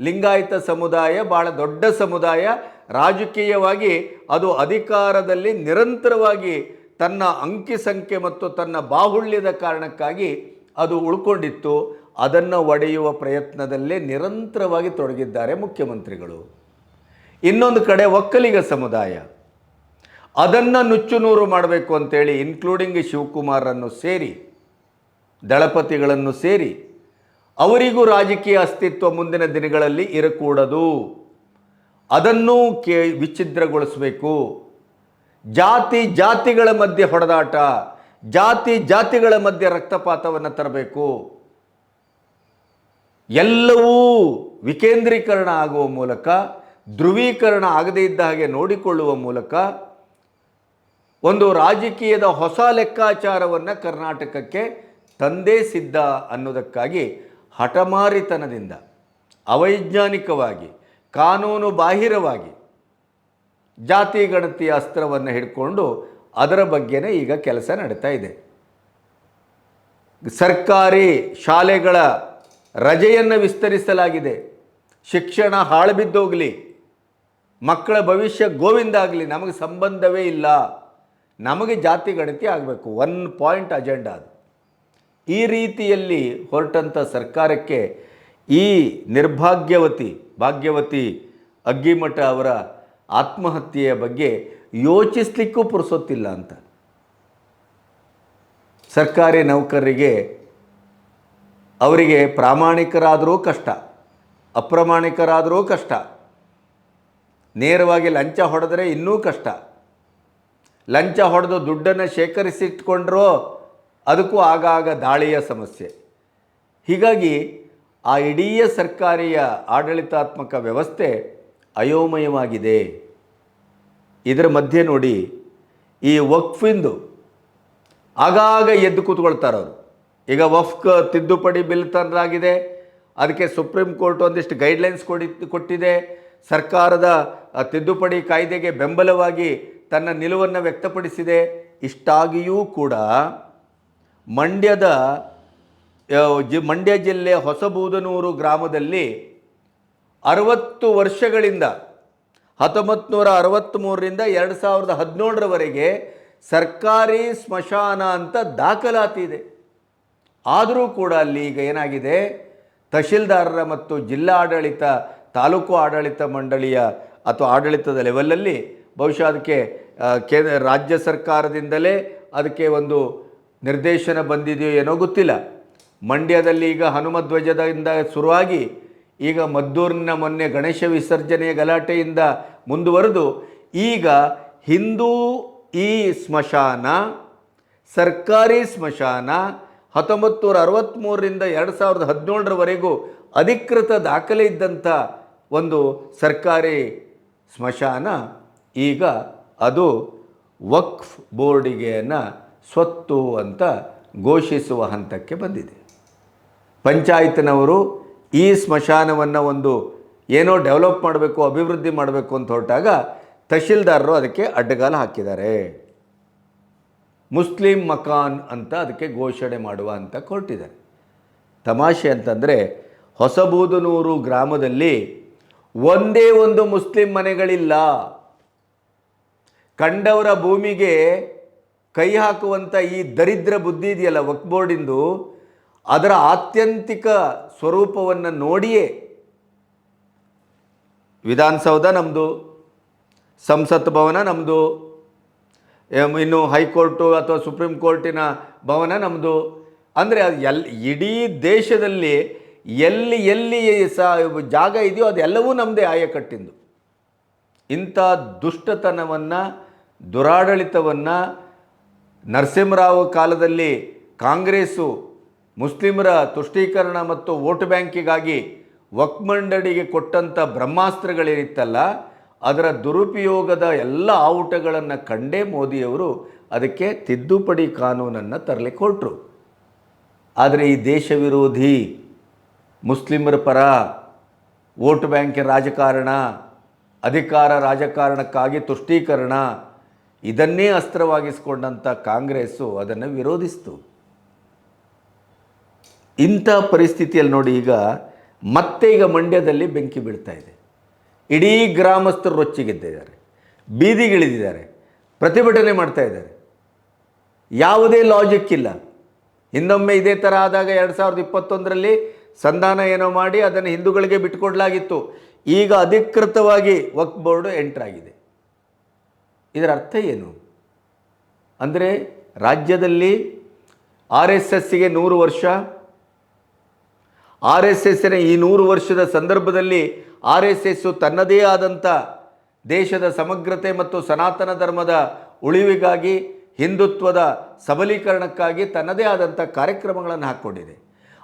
ಲಿಂಗಾಯತ ಸಮುದಾಯ ಭಾಳ ದೊಡ್ಡ ಸಮುದಾಯ, ರಾಜಕೀಯವಾಗಿ ಅದು ಅಧಿಕಾರದಲ್ಲಿ ನಿರಂತರವಾಗಿ ತನ್ನ ಅಂಕಿ ಸಂಖ್ಯೆ ಮತ್ತು ತನ್ನ ಬಾಹುಳ್ಯದ ಕಾರಣಕ್ಕಾಗಿ ಅದು ಉಳ್ಕೊಂಡಿತ್ತು. ಅದನ್ನು ಒಡೆಯುವ ಪ್ರಯತ್ನದಲ್ಲೇ ನಿರಂತರವಾಗಿ ತೊಡಗಿದ್ದಾರೆ ಮುಖ್ಯಮಂತ್ರಿಗಳು. ಇನ್ನೊಂದು ಕಡೆ ಒಕ್ಕಲಿಗ ಸಮುದಾಯ. ಅದನ್ನು ನುಚ್ಚುನೂರು ಮಾಡಬೇಕು ಅಂತೇಳಿ ಇನ್ಕ್ಲೂಡಿಂಗ್ ಶಿವಕುಮಾರನ್ನು ಸೇರಿ, ದಳಪತಿಗಳನ್ನು ಸೇರಿ, ಅವರಿಗೂ ರಾಜಕೀಯ ಅಸ್ತಿತ್ವ ಮುಂದಿನ ದಿನಗಳಲ್ಲಿ ಇರಕೂಡದು. ಅದನ್ನೂ ಕೇ, ವಿಚ್ಛಿದ್ರಗೊಳಿಸಬೇಕು. ಜಾತಿ, ಜಾತಿಗಳ ಮಧ್ಯೆ ಹೊಡೆದಾಟ, ಜಾತಿ, ಜಾತಿಗಳ ಮಧ್ಯೆ ರಕ್ತಪಾತವನ್ನು ತರಬೇಕು. ಎಲ್ಲವೂ ವಿಕೇಂದ್ರೀಕರಣ ಆಗುವ ಮೂಲಕ ಧ್ರುವೀಕರಣ ಆಗದೇ ಇದ್ದ ಹಾಗೆ ನೋಡಿಕೊಳ್ಳುವ ಮೂಲಕ ಒಂದು ರಾಜಕೀಯದ ಹೊಸ ಲೆಕ್ಕಾಚಾರವನ್ನು ಕರ್ನಾಟಕಕ್ಕೆ ತಂದೇ ಸಿದ್ಧ ಅನ್ನೋದಕ್ಕಾಗಿ ಹಠಮಾರಿತನದಿಂದ, ಅವೈಜ್ಞಾನಿಕವಾಗಿ, ಕಾನೂನು ಬಾಹಿರವಾಗಿ ಜಾತಿ ಗಣತಿಯ ಅಸ್ತ್ರವನ್ನು ಹಿಡ್ಕೊಂಡು ಅದರ ಬಗ್ಗೆನೇ ಈಗ ಕೆಲಸ ನಡೀತಾ ಇದೆ. ಸರ್ಕಾರಿ ಶಾಲೆಗಳ ರಜೆಯನ್ನು ವಿಸ್ತರಿಸಲಾಗಿದೆ. ಶಿಕ್ಷಣ ಹಾಳು ಬಿದ್ದೋಗಲಿ. ಮಕ್ಕಳ ಭವಿಷ್ಯ ಗೋವಿಂದ ಆಗಲಿ, ನಮಗೆ ಸಂಬಂಧವೇ ಇಲ್ಲ. ನಮಗೆ ಜಾತಿ ಗಣತಿ ಆಗಬೇಕು. ಒನ್ ಪಾಯಿಂಟ್ ಅಜೆಂಡಾ ಅದು. ಈ ರೀತಿಯಲ್ಲಿ ಹೊರಟಂಥ ಸರ್ಕಾರಕ್ಕೆ ಈ ನಿರ್ಭಾಗ್ಯವತಿ, ಭಾಗ್ಯವತಿ ಅಗ್ಗಿಮಠ ಅವರ ಆತ್ಮಹತ್ಯೆಯ ಬಗ್ಗೆ ಯೋಚಿಸ್ಲಿಕ್ಕೂ ಪುರುಸೊತ್ತಿಲ್ಲ ಅಂತ. ಸರ್ಕಾರಿ ನೌಕರರಿಗೆ ಅವರಿಗೆ ಪ್ರಾಮಾಣಿಕರಾದರೂ ಕಷ್ಟ, ಅಪ್ರಾಮಾಣಿಕರಾದರೂ ಕಷ್ಟ. ನೇರವಾಗಿ ಲಂಚ ಹೊಡೆದರೆ ಇನ್ನೂ ಕಷ್ಟ. ಲಂಚ ಹೊಡೆದು ದುಡ್ಡನ್ನು ಶೇಖರಿಸಿಟ್ಕೊಂಡ್ರೋ ಅದಕ್ಕೂ ಆಗಾಗ ದಾಳಿಯ ಸಮಸ್ಯೆ. ಹೀಗಾಗಿ ಆ ಇಡೀ ಸರ್ಕಾರಿಯ ಆಡಳಿತಾತ್ಮಕ ವ್ಯವಸ್ಥೆ ಅಯೋಮಯವಾಗಿದೆ. ಇದರ ಮಧ್ಯೆ ನೋಡಿ ಈ ವಕ್ಫಿಂದು ಆಗಾಗ ಎದ್ದು ಕೂತ್ಕೊಳ್ತಾರೆ ಅವರು. ಈಗ ವಫ್ಕ್ ತಿದ್ದುಪಡಿ ಬಿಲ್ ತಂದಾಗಿದೆ ಅದಕ್ಕೆ ಸುಪ್ರೀಂ ಕೋರ್ಟ್ ಒಂದಿಷ್ಟು ಗೈಡ್ಲೈನ್ಸ್ ಕೊಡಿ ಕೊಟ್ಟಿದೆ ಸರ್ಕಾರದ ತಿದ್ದುಪಡಿ ಕಾಯ್ದೆಗೆ ಬೆಂಬಲವಾಗಿ ತನ್ನ ನಿಲುವನ್ನು ವ್ಯಕ್ತಪಡಿಸಿದೆ. ಇಷ್ಟಾಗಿಯೂ ಕೂಡ ಮಂಡ್ಯದ ಜಿ, ಮಂಡ್ಯ ಜಿಲ್ಲೆ ಹೊಸಬೂದನೂರು ಗ್ರಾಮದಲ್ಲಿ ಅರವತ್ತು ವರ್ಷಗಳಿಂದ ಹತ್ತೊಂಬತ್ತು ನೂರ ಅರವತ್ತ್ಮೂರರಿಂದ ಎರಡು ಸಾವಿರದ ಹದಿನೇಳರವರೆಗೆ ಸರ್ಕಾರಿ ಸ್ಮಶಾನ ಅಂತ ದಾಖಲಾತಿ ಇದೆ. ಆದರೂ ಕೂಡ ಅಲ್ಲಿ ಈಗ ಏನಾಗಿದೆ? ತಹಶೀಲ್ದಾರರ ಮತ್ತು ಜಿಲ್ಲಾ ಆಡಳಿತ ತಾಲೂಕು ಆಡಳಿತ ಮಂಡಳಿಯ ಅಥವಾ ಆಡಳಿತದ ಲೆವೆಲಲ್ಲಿ ಬಹುಶಃ ಅದಕ್ಕೆ ಕೇಂದ್ರ, ರಾಜ್ಯ ಸರ್ಕಾರದಿಂದಲೇ ಅದಕ್ಕೆ ಒಂದು ನಿರ್ದೇಶನ ಬಂದಿದೆಯೋ ಏನೋ ಗೊತ್ತಿಲ್ಲ. ಮಂಡ್ಯದಲ್ಲಿ ಈಗ ಹನುಮ ಧ್ವಜದಿಂದ ಶುರುವಾಗಿ ಈಗ ಮದ್ದೂರಿನ ಮೊನ್ನೆ ಗಣೇಶ ವಿಸರ್ಜನೆಯ ಗಲಾಟೆಯಿಂದ ಮುಂದುವರೆದು ಈಗ ಹಿಂದೂ ಈ ಸ್ಮಶಾನ, ಸರ್ಕಾರಿ ಸ್ಮಶಾನ ಹತ್ತೊಂಬತ್ತು ನೂರ ಅರವತ್ತ್ಮೂರರಿಂದ ಎರಡು ಸಾವಿರದ ಹದಿನೇಳರವರೆಗೂ ಅಧಿಕೃತ ದಾಖಲೆ ಇದ್ದಂಥ ಒಂದು ಸರ್ಕಾರಿ ಸ್ಮಶಾನ. ಈಗ ಅದು ವಕ್ಫ್ ಬೋರ್ಡಿಗೆಯನ್ನು ಸ್ವತ್ತು ಅಂತ ಘೋಷಿಸುವ ಹಂತಕ್ಕೆ ಬಂದಿದೆ. ಪಂಚಾಯತ್ನವರು ಈ ಸ್ಮಶಾನವನ್ನು ಒಂದು ಏನೋ ಡೆವಲಪ್ ಮಾಡಬೇಕು, ಅಭಿವೃದ್ಧಿ ಮಾಡಬೇಕು ಅಂತ ಹೊರಟಾಗ ತಹಶೀಲ್ದಾರರು ಅದಕ್ಕೆ ಅಡ್ಡಗಾಲ ಹಾಕಿದ್ದಾರೆ. ಮುಸ್ಲಿಂ ಮಕಾನ್ ಅಂತ ಅದಕ್ಕೆ ಘೋಷಣೆ ಮಾಡುವ ಅಂತ ಕೊಟ್ಟಿದ್ದಾರೆ. ತಮಾಷೆ ಅಂತಂದರೆ ಹೊಸಬೂದನೂರು ಗ್ರಾಮದಲ್ಲಿ ಒಂದೇ ಒಂದು ಮುಸ್ಲಿಂ ಮನೆಗಳಿಲ್ಲ. ಕಂಡವರ ಭೂಮಿಗೆ ಕೈ ಹಾಕುವಂಥ ಈ ದರಿದ್ರ ಬುದ್ಧಿ ಇದೆಯಲ್ಲ ವಕ್ಬೋರ್ಡಿಂದು, ಅದರ ಆತ್ಯಂತಿಕ ಸ್ವರೂಪವನ್ನು ನೋಡಿಯೇ ವಿಧಾನಸೌಧ ನಮ್ಮದು ಸಂಸತ್ ಭವನ ನಮ್ಮದು ಇನ್ನು ಹೈಕೋರ್ಟು ಅಥವಾ ಸುಪ್ರೀಂ ಕೋರ್ಟಿನ ಭವನ ನಮ್ಮದು ಅಂದರೆ ಅದು ಎಲ್, ಇಡೀ ದೇಶದಲ್ಲಿ ಎಲ್ಲಿ ಎಲ್ಲಿ ಸ ಜಾಗ ಇದೆಯೋ ಅದೆಲ್ಲವೂ ನಮ್ಮದೇ ಆಯಕಟ್ಟಿಂದು. ಇಂಥ ದುಷ್ಟತನವನ್ನು, ದುರಾಡಳಿತವನ್ನು ನರಸಿಂಹರಾವ್ ಕಾಲದಲ್ಲಿ ಕಾಂಗ್ರೆಸ್ಸು ಮುಸ್ಲಿಮರ ತುಷ್ಟೀಕರಣ ಮತ್ತು ವೋಟ್ ಬ್ಯಾಂಕಿಗಾಗಿ ವಕ್ಮಂಡಳಿಗೆ ಕೊಟ್ಟಂಥ ಬ್ರಹ್ಮಾಸ್ತ್ರಗಳೇನಿತ್ತಲ್ಲ ಅದರ ದುರುಪಯೋಗದ ಎಲ್ಲ ಆವುಟಗಳನ್ನು ಕಂಡೇ ಮೋದಿಯವರು ಅದಕ್ಕೆ ತಿದ್ದುಪಡಿ ಕಾನೂನನ್ನು ತರಲಿಕ್ಕೆ ಹೊರಟರು ಆದರೆ ಈ ದೇಶ ವಿರೋಧಿ ಮುಸ್ಲಿಮರ ಪರ ವೋಟ್ ಬ್ಯಾಂಕ್ ರಾಜಕಾರಣ, ಅಧಿಕಾರ ರಾಜಕಾರಣಕ್ಕಾಗಿ ತುಷ್ಟೀಕರಣ, ಇದನ್ನೇ ಅಸ್ತ್ರವಾಗಿಸಿಕೊಂಡಂಥ ಕಾಂಗ್ರೆಸ್ಸು ಅದನ್ನು ವಿರೋಧಿಸ್ತು. ಇಂಥ ಪರಿಸ್ಥಿತಿಯಲ್ಲಿ ನೋಡಿ ಈಗ ಮತ್ತೆ ಈಗ ಮಂಡ್ಯದಲ್ಲಿ ಬೆಂಕಿ ಬೀಳ್ತಾ ಇದೆ. ಇಡೀ ಗ್ರಾಮಸ್ಥರು ರೊಚ್ಚಿಗೆದ್ದಿದ್ದಾರೆ, ಬೀದಿಗಿಳಿದಿದ್ದಾರೆ, ಪ್ರತಿಭಟನೆ ಮಾಡ್ತಾ ಇದ್ದಾರೆ. ಯಾವುದೇ ಲಾಜಿಕ್ ಇಲ್ಲ. ಹಿಂದೊಮ್ಮೆ ಇದೇ ಥರ ಆದಾಗ ಎರಡು ಸಾವಿರದ ಇಪ್ಪತ್ತೊಂದರಲ್ಲಿ ಸಂಧಾನ ಏನೋ ಮಾಡಿ ಅದನ್ನು ಹಿಂದೂಗಳಿಗೆ ಬಿಟ್ಟುಕೊಡಲಾಗಿತ್ತು. ಈಗ ಅಧಿಕೃತವಾಗಿ ವಕ್ಫ್ ಬೋರ್ಡು ಎಂಟ್ರಾಗಿದೆ ಇದರ ಅರ್ಥ ಏನು? ಅಂದರೆ ರಾಜ್ಯದಲ್ಲಿ ಆರ್ ಎಸ್ ಎಸ್ಸಿಗೆ ನೂರು ವರ್ಷ, ಆರ್ ಎಸ್ ಎಸ್ಸಿನ ಈ ನೂರು ವರ್ಷದ ಸಂದರ್ಭದಲ್ಲಿ ಆರ್ ಎಸ್ ಎಸ್ಸು ತನ್ನದೇ ಆದಂಥ ದೇಶದ ಸಮಗ್ರತೆ ಮತ್ತು ಸನಾತನ ಧರ್ಮದ ಉಳಿವಿಗಾಗಿ ಹಿಂದುತ್ವದ ಸಬಲೀಕರಣಕ್ಕಾಗಿ ತನ್ನದೇ ಆದಂಥ ಕಾರ್ಯಕ್ರಮಗಳನ್ನು ಹಾಕ್ಕೊಂಡಿದೆ.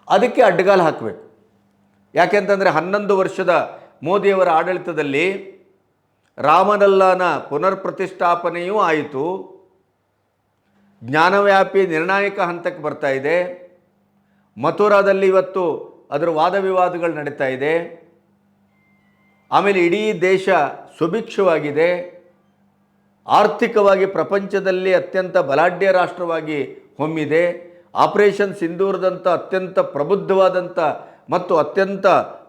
ಅದಕ್ಕೆ ಅಡ್ಡಗಾಲು ಹಾಕಬೇಕು. ಯಾಕೆಂತಂದರೆ ಹನ್ನೊಂದು ವರ್ಷದ ಮೋದಿಯವರ ಆಡಳಿತದಲ್ಲಿ ರಾಮನಲ್ಲಾನ ಪುನರ್ ಪ್ರತಿಷ್ಠಾಪನೆಯೂ ಆಯಿತು. ಜ್ಞಾನವ್ಯಾಪಿ ನಿರ್ಣಾಯಕ ಹಂತಕ್ಕೆ ಬರ್ತಾ ಇದೆ. ಮಥುರಾದಲ್ಲಿ ಇವತ್ತು ಅದರ ವಾದ ವಿವಾದಗಳು ನಡೀತಾ ಇದೆ. ಆಮೇಲೆ ಇಡೀ ದೇಶ ಸುಭಿಕ್ಷವಾಗಿದೆ. ಆರ್ಥಿಕವಾಗಿ ಪ್ರಪಂಚದಲ್ಲಿ ಅತ್ಯಂತ ಬಲಾಢ್ಯ ರಾಷ್ಟ್ರವಾಗಿ ಹೊಮ್ಮಿದೆ. ಆಪರೇಷನ್ ಸಿಂಧೂರದಂಥ ಅತ್ಯಂತ ಪ್ರಬುದ್ಧವಾದಂಥ ಮತ್ತು ಅತ್ಯಂತ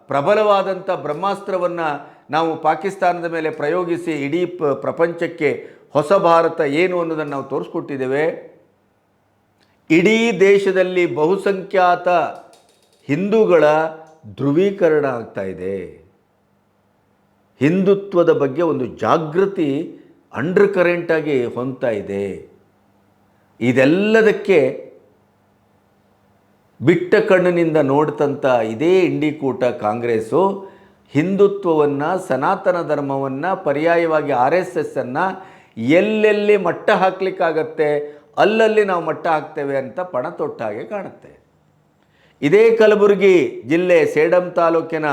ಪ್ರಬಲವಾದಂಥ ಬ್ರಹ್ಮಾಸ್ತ್ರವನ್ನು ನಾವು ಪಾಕಿಸ್ತಾನದ ಮೇಲೆ ಪ್ರಯೋಗಿಸಿ ಇಡೀ ಪ್ರಪಂಚಕ್ಕೆ ಹೊಸ ಭಾರತ ಏನು ಅನ್ನೋದನ್ನು ನಾವು ತೋರಿಸ್ಕೊಟ್ಟಿದ್ದೇವೆ. ಇಡೀ ದೇಶದಲ್ಲಿ ಬಹುಸಂಖ್ಯಾತ ಹಿಂದೂಗಳ ಧ್ರುವೀಕರಣ ಆಗ್ತಾ ಇದೆ. ಹಿಂದುತ್ವದ ಬಗ್ಗೆ ಒಂದು ಜಾಗೃತಿ ಅಂಡರ್ ಕರೆಂಟಾಗಿ ಹೊಂದ್ತಾ ಇದೆ. ಇದೆಲ್ಲದಕ್ಕೆ ಬಿಟ್ಟ ಕಣ್ಣಿನಿಂದ ನೋಡ್ತಂಥ ಇದೇ ಇಂಡಿಕೂಟ ಕಾಂಗ್ರೆಸ್ಸು ಹಿಂದುತ್ವವನ್ನು, ಸನಾತನ ಧರ್ಮವನ್ನು, ಪರ್ಯಾಯವಾಗಿ ಆರ್ ಎಸ್ ಎಸ್ಸನ್ನು ಎಲ್ಲೆಲ್ಲಿ ಮಟ್ಟ ಹಾಕಲಿಕ್ಕಾಗತ್ತೆ, ಅಲ್ಲಲ್ಲಿ ನಾವು ಮಟ್ಟ ಹಾಕ್ತೇವೆ ಅಂತ ಪಣ ತೊಟ್ಟ ಹಾಗೆ ಕಾಣುತ್ತೆ. ಇದೇ ಕಲಬುರಗಿ ಜಿಲ್ಲೆ ಸೇಡಂ ತಾಲೂಕಿನ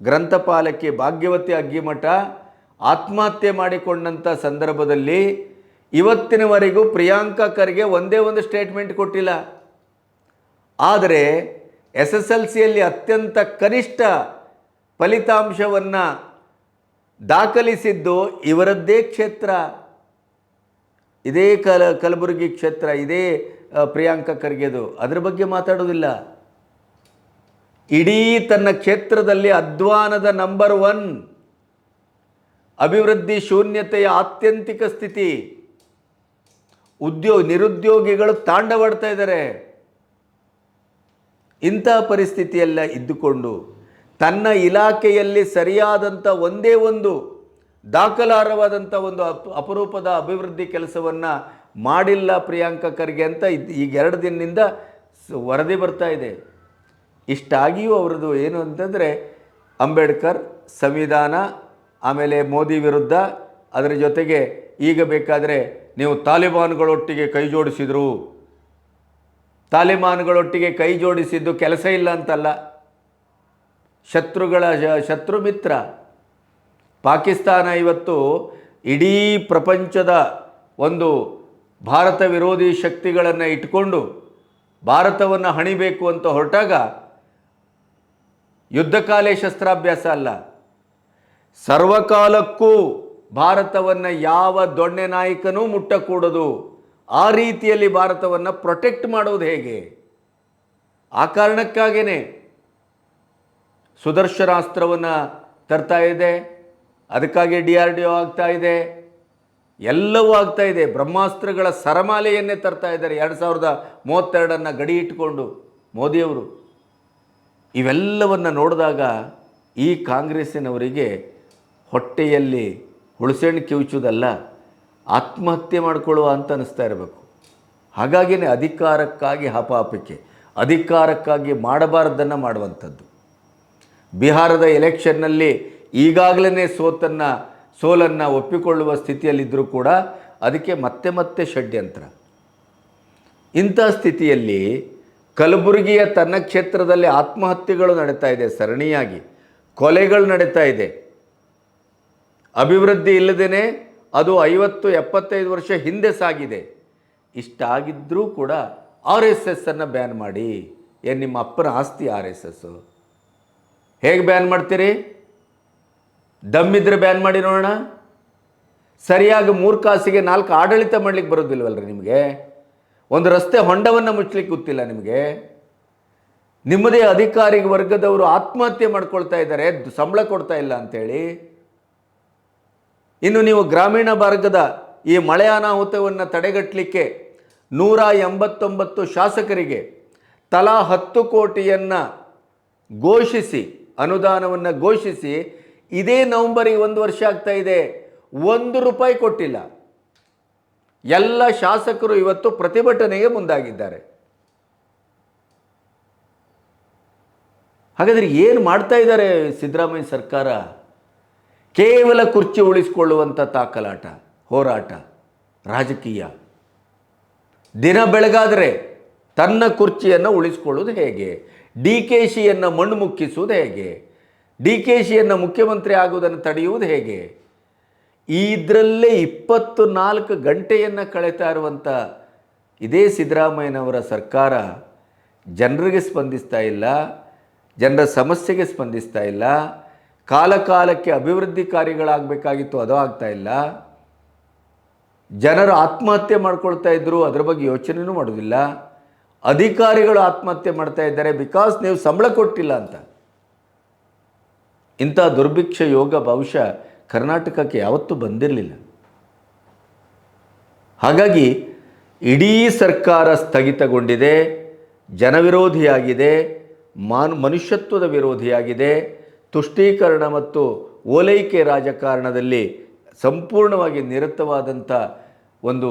ಗ್ರಂಥಪಾಲಕಿ ಭಾಗ್ಯವತಿ ಅಗ್ಗಿಮಠ ಆತ್ಮಹತ್ಯೆ ಮಾಡಿಕೊಂಡಂಥ ಸಂದರ್ಭದಲ್ಲಿ ಇವತ್ತಿನವರೆಗೂ ಪ್ರಿಯಾಂಕಾ ಖರ್ಗೆ ಒಂದೇ ಒಂದು ಸ್ಟೇಟ್ಮೆಂಟ್ ಕೊಟ್ಟಿಲ್ಲ. ಆದರೆ ಎಸ್ ಎಸ್ ಎಲ್ ಸಿಯಲ್ಲಿ ಅತ್ಯಂತ ಕನಿಷ್ಠ ಫಲಿತಾಂಶವನ್ನು ದಾಖಲಿಸಿದ್ದು ಇವರದ್ದೇ ಕ್ಷೇತ್ರ. ಇದೇ ಕಲ, ಕಲಬುರಗಿ ಕ್ಷೇತ್ರ, ಇದೇ ಪ್ರಿಯಾಂಕ ಖರ್ಗೆದು. ಅದರ ಬಗ್ಗೆ ಮಾತಾಡೋದಿಲ್ಲ. ಇಡೀ ತನ್ನ ಕ್ಷೇತ್ರದಲ್ಲಿ ಅಧ್ವಾನದ ನಂಬರ್ ಒನ್ ಅಭಿವೃದ್ಧಿ ಶೂನ್ಯತೆಯ ಆತ್ಯಂತಿಕ ಸ್ಥಿತಿ. ಉದ್ಯೋಗ ನಿರುದ್ಯೋಗಿಗಳು ತಾಂಡವಾಡ್ತಾ ಇದ್ದಾರೆ. ಇಂಥ ಪರಿಸ್ಥಿತಿಯೆಲ್ಲ ಇದ್ದುಕೊಂಡು ತನ್ನ ಇಲಾಖೆಯಲ್ಲಿ ಸರಿಯಾದಂಥ ಒಂದೇ ಒಂದು ದಾಖಲಾರ್ಹವಾದಂಥ ಒಂದು ಅಪ್ ಅಪರೂಪದ ಅಭಿವೃದ್ಧಿ ಕೆಲಸವನ್ನು ಮಾಡಿಲ್ಲ ಪ್ರಿಯಾಂಕ ಖರ್ಗೆ ಅಂತ ಈಗ ಎರಡು ದಿನದಿಂದ ವರದಿ ಬರ್ತಾ ಇದೆ. ಇಷ್ಟಾಗಿಯೂ ಅವರದು ಏನು ಅಂತಂದರೆ ಅಂಬೇಡ್ಕರ್ ಸಂವಿಧಾನ, ಆಮೇಲೆ ಮೋದಿ ವಿರುದ್ಧ ಅದರ ಜೊತೆಗೆ ಈಗ ಬೇಕಾದರೆ ನೀವು ತಾಲಿಬಾನ್ಗಳೊಟ್ಟಿಗೆ ಕೈ ಜೋಡಿಸಿದರು ತಾಲಿಬಾನ್ಗಳೊಟ್ಟಿಗೆ ಕೈ ಜೋಡಿಸಿದ್ದು ಕೆಲಸ ಇಲ್ಲ ಅಂತಲ್ಲ. ಶತ್ರುಗಳ ಶತ್ರು ಮಿತ್ರ. ಪಾಕಿಸ್ತಾನ ಇವತ್ತು ಇಡೀ ಪ್ರಪಂಚದ ಒಂದು ಭಾರತ ವಿರೋಧಿ ಶಕ್ತಿಗಳನ್ನು ಇಟ್ಕೊಂಡು ಭಾರತವನ್ನು ಹಣಿಬೇಕು ಅಂತ ಹೊರಟಾಗ ಯುದ್ಧಕಾಲೇ ಶಸ್ತ್ರಾಭ್ಯಾಸ ಅಲ್ಲ. ಸರ್ವಕಾಲಕ್ಕೂ ಭಾರತವನ್ನು ಯಾವ ದೊಣ್ಣೆ ನಾಯಕನೂ ಮುಟ್ಟಕೂಡದು. ಆ ರೀತಿಯಲ್ಲಿ ಭಾರತವನ್ನು ಪ್ರೊಟೆಕ್ಟ್ ಮಾಡೋದು ಹೇಗೆ? ಆ ಕಾರಣಕ್ಕಾಗೇ ಸುದರ್ಶನಾಸ್ತ್ರವನ್ನು ತರ್ತಾ ಇದೆ, ಅದಕ್ಕಾಗಿ ಡಿ ಆರ್ ಡಿ ಒ ಆಗ್ತಾ ಇದೆ, ಎಲ್ಲವೂ ಆಗ್ತಾ ಇದೆ. ಬ್ರಹ್ಮಾಸ್ತ್ರಗಳ ಸರಮಾಲೆಯನ್ನೇ ತರ್ತಾ ಇದ್ದಾರೆ. ಎರಡು ಸಾವಿರದ ಮೂವತ್ತೆರಡನ್ನು ಗಡಿ ಇಟ್ಟುಕೊಂಡು ಮೋದಿಯವರು. ಇವೆಲ್ಲವನ್ನು ನೋಡಿದಾಗ ಈ ಕಾಂಗ್ರೆಸ್ಸಿನವರಿಗೆ ಹೊಟ್ಟೆಯಲ್ಲಿ ಹುಳಸೆಣ್ಣು ಕಿವುಚುವುದಲ್ಲ ಆತ್ಮಹತ್ಯೆ ಮಾಡಿಕೊಳ್ಳುವ ಅಂತ ಅನ್ನಿಸ್ತಾ ಇರಬೇಕು. ಹಾಗಾಗಿನೇ ಅಧಿಕಾರಕ್ಕಾಗಿ ಹಪಾಪಿಕೆ, ಅಧಿಕಾರಕ್ಕಾಗಿ ಮಾಡಬಾರ್ದನ್ನು ಮಾಡುವಂಥದ್ದು. ಬಿಹಾರದ ಎಲೆಕ್ಷನ್ನಲ್ಲಿ ಈಗಾಗಲೇ ಸೋತನ್ನು, ಸೋಲನ್ನು ಒಪ್ಪಿಕೊಳ್ಳುವ ಸ್ಥಿತಿಯಲ್ಲಿದ್ದರೂ ಕೂಡ ಅದಕ್ಕೆ ಮತ್ತೆ ಮತ್ತೆ ಷಡ್ಯಂತ್ರ. ಇಂಥ ಸ್ಥಿತಿಯಲ್ಲಿ ಕಲಬುರಗಿಯ ತನ್ನ ಕ್ಷೇತ್ರದಲ್ಲಿ ಆತ್ಮಹತ್ಯೆಗಳು ನಡೀತಾ ಇದೆ, ಸರಣಿಯಾಗಿ. ಕೊಲೆಗಳು ನಡೀತಾ ಇದೆ. ಅಭಿವೃದ್ಧಿ ಇಲ್ಲದೇ ಅದು ಐವತ್ತು ಎಪ್ಪತ್ತೈದು ವರ್ಷ ಹಿಂದೆ ಸಾಗಿದೆ. ಇಷ್ಟಾಗಿದ್ದರೂ ಕೂಡ ಆರ್ ಎಸ್ ಎಸ್ಸನ್ನು ಬ್ಯಾನ್ ಮಾಡಿ. ಏನು ನಿಮ್ಮ ಅಪ್ಪನ ಆಸ್ತಿ ಆರ್ ಎಸ್ ಎಸ್ಸು ಹೇಗೆ ಬ್ಯಾನ್ ಮಾಡ್ತೀರಿ? ದಮ್ಮಿದ್ರೆ ಬ್ಯಾನ್ ಮಾಡಿ ನೋಡೋಣ. ಸರಿಯಾಗಿ ಮೂರು ಕಾಸಿಗೆ ನಾಲ್ಕು ಆಡಳಿತ ಮಾಡ್ಲಿಕ್ಕೆ ಬರೋದಿಲ್ವಲ್ರಿ ನಿಮಗೆ? ಒಂದು ರಸ್ತೆ ಹೊಂಡವನ್ನು ಮುಚ್ಚಲಿಕ್ಕೆ ಗೊತ್ತಿಲ್ಲ ನಿಮಗೆ? ನಿಮ್ಮದೇ ಅಧಿಕಾರಿ ವರ್ಗದವರು ಆತ್ಮಹತ್ಯೆ ಮಾಡ್ಕೊಳ್ತಾ ಇದ್ದಾರೆ ಸಂಬಳ ಕೊಡ್ತಾ ಇಲ್ಲ ಅಂತೇಳಿ. ಇನ್ನು ನೀವು ಗ್ರಾಮೀಣ ಭಾಗದ ಈ ಮಳೆ ಅನಾಹುತವನ್ನು ತಡೆಗಟ್ಟಲಿಕ್ಕೆ ನೂರ ಎಂಬತ್ತೊಂಬತ್ತು ಶಾಸಕರಿಗೆ ತಲಾ ಹತ್ತು ಕೋಟಿಯನ್ನು ಘೋಷಿಸಿ, ಅನುದಾನವನ್ನು ಘೋಷಿಸಿ, ಇದೇ ನವಂಬರಿಗೆ ಒಂದು ವರ್ಷ ಆಗ್ತಾ ಇದೆ. ಒಂದು ರೂಪಾಯಿ ಕೊಟ್ಟಿಲ್ಲ. ಎಲ್ಲ ಶಾಸಕರು ಇವತ್ತು ಪ್ರತಿಭಟನೆಗೆ ಮುಂದಾಗಿದ್ದಾರೆ. ಹಾಗಾದರೆ ಏನು ಮಾಡ್ತಾ ಇದ್ದಾರೆ ಸಿದ್ದರಾಮಯ್ಯ ಸರ್ಕಾರ? ಕೇವಲ ಕುರ್ಚಿ ಉಳಿಸಿಕೊಳ್ಳುವಂಥ ತಾಕಲಾಟ, ಹೋರಾಟ, ರಾಜಕೀಯ. ದಿನ ಬೆಳಗಾದರೆ ತನ್ನ ಕುರ್ಚಿಯನ್ನು ಉಳಿಸ್ಕೊಳ್ಳುವುದು ಹೇಗೆ? ಡಿ ಕೆ ಶಿಯನ್ನು ಮಣ್ಣು ಮುಕ್ಕಿಸುವುದು ಹೇಗೆ? ಡಿ ಕೆ ಶಿಯನ್ನು ಮುಖ್ಯಮಂತ್ರಿ ಆಗುವುದನ್ನು ತಡೆಯುವುದು ಹೇಗೆ? ಇದರಲ್ಲೇ ಇಪ್ಪತ್ತು ನಾಲ್ಕು ಗಂಟೆಯನ್ನು ಕಳೀತಾ ಇರುವಂಥ ಇದೇ ಸಿದ್ದರಾಮಯ್ಯನವರ ಸರ್ಕಾರ ಜನರಿಗೆ ಸ್ಪಂದಿಸ್ತಾ ಇಲ್ಲ, ಜನರ ಸಮಸ್ಯೆಗೆ ಸ್ಪಂದಿಸ್ತಾ ಇಲ್ಲ. ಕಾಲ ಕಾಲಕ್ಕೆ ಅಭಿವೃದ್ಧಿ ಕಾರ್ಯಗಳಾಗಬೇಕಾಗಿತ್ತು, ಅದು ಆಗ್ತಾ ಇಲ್ಲ. ಜನರು ಆತ್ಮಹತ್ಯೆ ಮಾಡ್ಕೊಳ್ತಾ ಇದ್ರು, ಅದ್ರ ಬಗ್ಗೆ ಯೋಚನೆಯೂ ಮಾಡೋದಿಲ್ಲ. ಅಧಿಕಾರಿಗಳು ಆತ್ಮಹತ್ಯೆ ಮಾಡ್ತಾ ಇದ್ದಾರೆ ಬಿಕಾಸ್ ನೀವು ಸಂಬಳ ಕೊಟ್ಟಿಲ್ಲ ಅಂತ. ಇಂಥ ದುರ್ಭಿಕ್ಷ ಯೋಗ ಬಹುಶಃ ಕರ್ನಾಟಕಕ್ಕೆ ಯಾವತ್ತೂ ಬಂದಿರಲಿಲ್ಲ. ಹಾಗಾಗಿ ಇಡೀ ಸರ್ಕಾರ ಸ್ಥಗಿತಗೊಂಡಿದೆ, ಜನವಿರೋಧಿಯಾಗಿದೆ, ಮಾನ್ ಮನುಷ್ಯತ್ವದ ವಿರೋಧಿಯಾಗಿದೆ. ತುಷ್ಟೀಕರಣ ಮತ್ತು ಓಲೈಕೆ ರಾಜಕಾರಣದಲ್ಲಿ ಸಂಪೂರ್ಣವಾಗಿ ನಿರತವಾದಂಥ ಒಂದು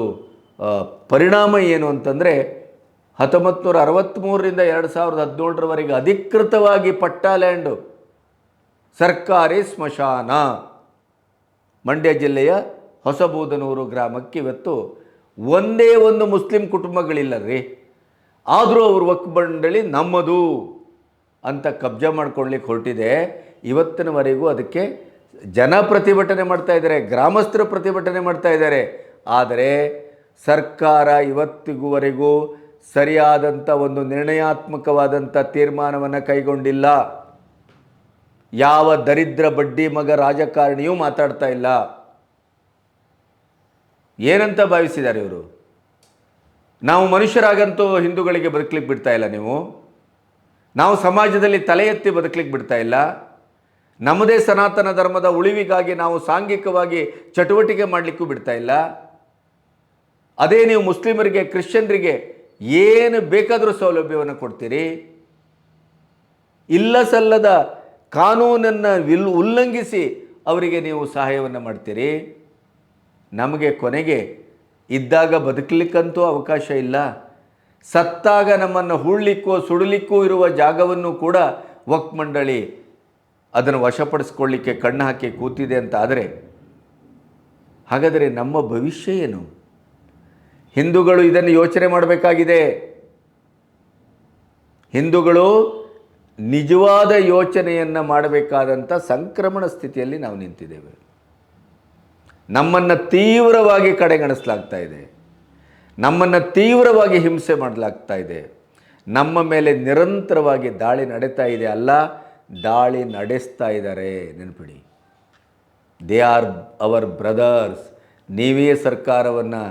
ಪರಿಣಾಮ ಏನು ಅಂತಂದರೆ ಹತ್ತೊಂಬತ್ತು ನೂರ ಅರವತ್ತ್ಮೂರರಿಂದ ಎರಡು ಸಾವಿರದ ಹದಿನೇಳರವರೆಗೆ ಅಧಿಕೃತವಾಗಿ ಪಟ್ಟಾ ಲ್ಯಾಂಡು, ಸರ್ಕಾರಿ ಸ್ಮಶಾನ, ಮಂಡ್ಯ ಜಿಲ್ಲೆಯ ಹೊಸಬೂದನೂರು ಗ್ರಾಮಕ್ಕೆ ಇವತ್ತು ಒಂದೇ ಒಂದು ಮುಸ್ಲಿಂ ಕುಟುಂಬಗಳಿಲ್ಲ ರೀ ಆದರೂ ಅವ್ರ ವಕ್ಕಬಂಡಳಿ ನಮ್ಮದು ಅಂತ ಕಬ್ಜಾ ಮಾಡ್ಕೊಳ್ಳಿಕ್ಕೆ ಹೊರಟಿದೆ. ಇವತ್ತಿನವರೆಗೂ ಅದಕ್ಕೆ ಜನ ಪ್ರತಿಭಟನೆ ಮಾಡ್ತಾ ಇದ್ದಾರೆ, ಗ್ರಾಮಸ್ಥರು ಪ್ರತಿಭಟನೆ ಮಾಡ್ತಾ ಇದ್ದಾರೆ. ಆದರೆ ಸರ್ಕಾರ ಇವತ್ತಿಗುವರೆಗೂ ಸರಿಯಾದಂಥ ಒಂದು ನಿರ್ಣಯಾತ್ಮಕವಾದಂಥ ತೀರ್ಮಾನವನ್ನು ಕೈಗೊಂಡಿಲ್ಲ. ಯಾವ ದರಿದ್ರ ಬಡ್ಡಿ ಮಗ ರಾಜಕಾರಣಿಯೂ ಮಾತಾಡ್ತಾ ಇಲ್ಲ. ಏನಂತ ಭಾವಿಸಿದ್ದಾರೆ ಇವರು? ನಾವು ಮನುಷ್ಯರಾಗಂತೂ ಹಿಂದೂಗಳಿಗೆ ಬದುಕಲಿಕ್ಕೆ ಬಿಡ್ತಾ ಇಲ್ಲ ನೀವು. ನಾವು ಸಮಾಜದಲ್ಲಿ ತಲೆ ಎತ್ತಿ ಬದುಕಲಿಕ್ಕೆ ಬಿಡ್ತಾ ಇಲ್ಲ. ನಮ್ಮದೇ ಸನಾತನ ಧರ್ಮದ ಉಳಿವಿಗಾಗಿ ನಾವು ಸಾಂಘಿಕವಾಗಿ ಚಟುವಟಿಕೆ ಮಾಡಲಿಕ್ಕೂ ಬಿಡ್ತಾ ಇಲ್ಲ. ಅದೇ ನೀವು ಮುಸ್ಲಿಮರಿಗೆ, ಕ್ರಿಶ್ಚಿಯನ್ರಿಗೆ ಏನು ಬೇಕಾದರೂ ಸೌಲಭ್ಯವನ್ನು ಕೊಡ್ತೀರಿ? ಇಲ್ಲ ಸಲ್ಲದ ಕಾನೂನನ್ನು ವಿಲ್ ಉಲ್ಲಂಘಿಸಿ ಅವರಿಗೆ ನೀವು ಸಹಾಯವನ್ನು ಮಾಡ್ತೀರಿ? ನಮಗೆ ಕೊನೆಗೆ ಇದ್ದಾಗ ಬದುಕಲಿಕ್ಕಂತೂ ಅವಕಾಶ ಇಲ್ಲ. ಸತ್ತಾಗ ನಮ್ಮನ್ನು ಹೂಳ್ಲಿಕ್ಕೂ, ಸುಡಲಿಕ್ಕೂ ಇರುವ ಜಾಗವನ್ನು ಕೂಡ ವಕ್ ಮಂಡಳಿ ಅದನ್ನು ವಶಪಡಿಸ್ಕೊಳ್ಳಿಕ್ಕೆ ಕಣ್ಣು ಹಾಕಿ ಕೂತಿದೆ ಅಂತ ಆದರೆ, ಹಾಗಾದರೆ ನಮ್ಮ ಭವಿಷ್ಯ ಏನು? ಹಿಂದೂಗಳು ಇದನ್ನು ಯೋಚನೆ ಮಾಡಬೇಕಾಗಿದೆ. ಹಿಂದೂಗಳು ನಿಜವಾದ ಯೋಚನೆಯನ್ನು ಮಾಡಬೇಕಾದಂಥ ಸಂಕ್ರಮಣ ಸ್ಥಿತಿಯಲ್ಲಿ ನಾವು ನಿಂತಿದ್ದೇವೆ. ನಮ್ಮನ್ನು ತೀವ್ರವಾಗಿ ಕಡೆಗಣಿಸಲಾಗ್ತಾ ಇದೆ. ನಮ್ಮನ್ನು ತೀವ್ರವಾಗಿ ಹಿಂಸೆ ಮಾಡಲಾಗ್ತಾ ಇದೆ. ನಮ್ಮ ಮೇಲೆ ನಿರಂತರವಾಗಿ ದಾಳಿ ನಡೀತಾ ಇದೆ ಅಲ್ಲ. ದಾಳಿ ನಡೆಸ್ತಾ ಇದ್ದಾರೆ. ನೆನಪಿಡಿ. They are our brothers. ನೀವೇ ಸರ್ಕಾರವನ್ನು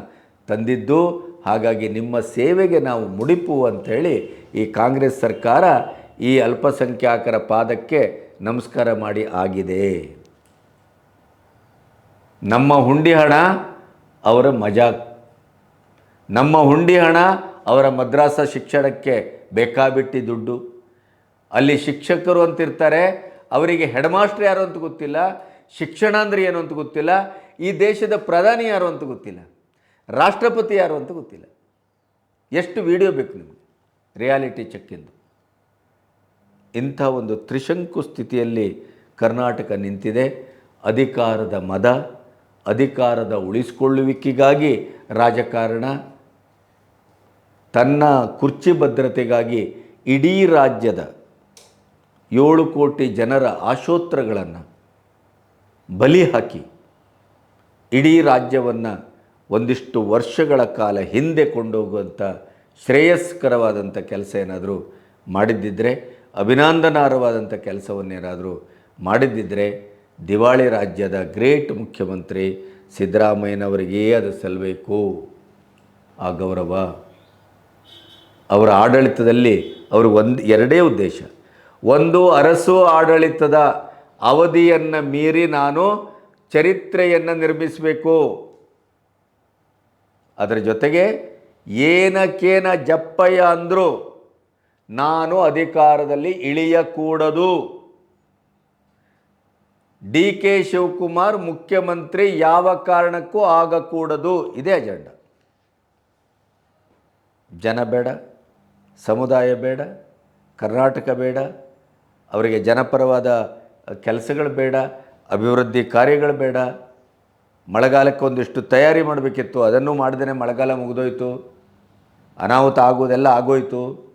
ತಂದಿದ್ದು, ಹಾಗಾಗಿ ನಿಮ್ಮ ಸೇವೆಗೆ ನಾವು ಮುಡಿಪು ಅಂಥೇಳಿ ಈ ಕಾಂಗ್ರೆಸ್ ಸರ್ಕಾರ ಈ ಅಲ್ಪಸಂಖ್ಯಾತರ ಪಾದಕ್ಕೆ ನಮಸ್ಕಾರ ಮಾಡಿ ಆಗಿದೆ. ನಮ್ಮ ಹುಂಡಿ ಹಣ ಅವರ ಮಜಾಕ್. ನಮ್ಮ ಹುಂಡಿ ಹಣ ಅವರ ಮದ್ರಾಸ ಶಿಕ್ಷಣಕ್ಕೆ ಬೇಕಾಬಿಟ್ಟಿ ದುಡ್ಡು. ಅಲ್ಲಿ ಶಿಕ್ಷಕರು ಅಂತಿರ್ತಾರೆ, ಅವರಿಗೆ ಹೆಡ್ ಮಾಸ್ಟರ್ ಯಾರು ಅಂತ ಗೊತ್ತಿಲ್ಲ ಶಿಕ್ಷಣ ಅಂದರೆ ಏನು ಅಂತ ಗೊತ್ತಿಲ್ಲ, ಈ ದೇಶದ ಪ್ರಧಾನಿ ಯಾರು ಅಂತ ಗೊತ್ತಿಲ್ಲ, ರಾಷ್ಟ್ರಪತಿ ಯಾರು ಅಂತ ಗೊತ್ತಿಲ್ಲ. ಎಷ್ಟು ವಿಡಿಯೋ ಬೇಕು ನಿಮಗೆ? ರಿಯಾಲಿಟಿ ಚೆಕ್ಕಿಂದು ಇಂಥ ಒಂದು ತ್ರಿಶಂಕು ಸ್ಥಿತಿಯಲ್ಲಿ ಕರ್ನಾಟಕ ನಿಂತಿದೆ. ಅಧಿಕಾರದ ಮದ, ಅಧಿಕಾರದ ಉಳಿಸಿಕೊಳ್ಳುವಿಕೆಗಾಗಿ ರಾಜಕಾರಣ, ತನ್ನ ಕುರ್ಚಿ ಭದ್ರತೆಗಾಗಿ ಇಡೀ ರಾಜ್ಯದ ಏಳು ಕೋಟಿ ಜನರ ಆಶೋತ್ರಗಳನ್ನು ಬಲಿ ಹಾಕಿ ಇಡೀ ರಾಜ್ಯವನ್ನು ಒಂದಿಷ್ಟು ವರ್ಷಗಳ ಕಾಲ ಹಿಂದೆ ಕೊಂಡೋಗುವಂಥ ಶ್ರೇಯಸ್ಕರವಾದಂಥ ಕೆಲಸ ಏನಾದರೂ ಮಾಡಿದ್ದಿದ್ದರೆ ಅಭಿನಂದನಾರ್ಹವಾದಂಥ ಕೆಲಸವನ್ನೇನಾದರೂ ಮಾಡಿದ್ದಿದ್ದರೆ ದಿವಾಳಿ ರಾಜ್ಯದ ಗ್ರೇಟ್ ಮುಖ್ಯಮಂತ್ರಿ ಸಿದ್ದರಾಮಯ್ಯನವರಿಗೇ ಅದು ಸಲ್ಲಬೇಕು ಆ ಗೌರವ ಅವರ ಆಡಳಿತದಲ್ಲಿ ಅವರು ಒಂದು, ಎರಡೇ ಉದ್ದೇಶ. ಒಂದು ಅರಸು ಆಡಳಿತದ ಅವಧಿಯನ್ನು ಮೀರಿ ನಾನು ಚರಿತ್ರೆಯನ್ನು ನಿರ್ಮಿಸಬೇಕು. ಅದರ ಜೊತೆಗೆ ಏನಕ್ಕೇನ ಜಪ್ಪಯ್ಯ ಅಂದರು ನಾನು ಅಧಿಕಾರದಲ್ಲಿ ಇಳಿಯಕೂಡದು. ಡಿ ಕೆ ಶಿವಕುಮಾರ್ ಮುಖ್ಯಮಂತ್ರಿ ಯಾವ ಕಾರಣಕ್ಕೂ ಆಗಕೂಡದು. ಇದೇ ಅಜೆಂಡ. ಜನ ಬೇಡ, ಸಮುದಾಯ ಬೇಡ, ಕರ್ನಾಟಕ ಬೇಡ ಅವರಿಗೆ ಜನಪರವಾದ ಕೆಲಸಗಳು ಬೇಡ, ಅಭಿವೃದ್ಧಿ ಕಾರ್ಯಗಳು ಬೇಡ. ಮಳೆಗಾಲಕ್ಕೆ ಒಂದಿಷ್ಟು ತಯಾರಿ ಮಾಡಬೇಕಿತ್ತು, ಅದನ್ನು ಮಾಡ್ದೇನೆ ಮಳೆಗಾಲ ಮುಗಿದೋಯ್ತು. ಅನಾಹುತ ಆಗೋದೆಲ್ಲ ಆಗೋಯ್ತು.